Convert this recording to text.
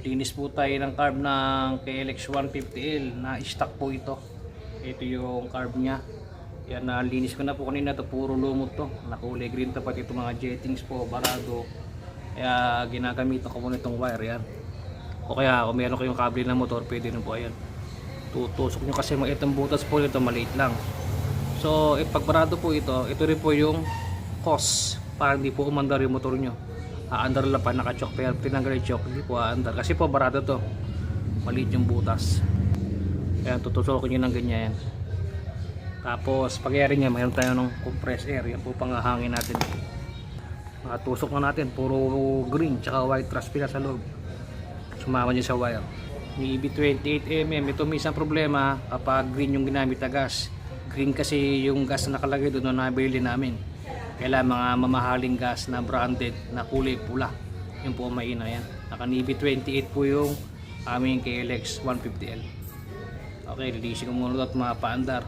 linis po tayo ng carb ng KLX 150L na stock po ito. Ito yung carb niya. Yan na linis ko na po kanina to. Puro lumot to. Nakulay green to pati itong mga jettings po barado. Kaya ginagamit ko muna itong wire yan. O kaya kung meron kayong kable ng motor pwede rin po ayan. Tutusok nyo kasi mga itong butas po nito maliit lang. So eh, pag barado po ito ito rin po yung cause para hindi po umandar yung motor nyo aandar lang pa naka-choke. Pero tinanggal yung choke hindi po aandar kasi po barado to. Maliit yung butas. Kaya tutusokin nyo ng ganyan tapos pag air niya mayroon tayo ng compressed air yan po pangahangin natin. Matusok na natin puro green tsaka white trash pila sa loob. Sumama niya sa wire. Ni EB28mm ito may isang problema kapag green yung ginamit na gas. Green kasi yung gas na nakalagay doon na nabili namin kailangan mga mamahaling gas na branded na kulay pula. Yun po maina yan. Naka EB28 po yung aming KLX 150L okay lilisin ko muna ito at mga paandar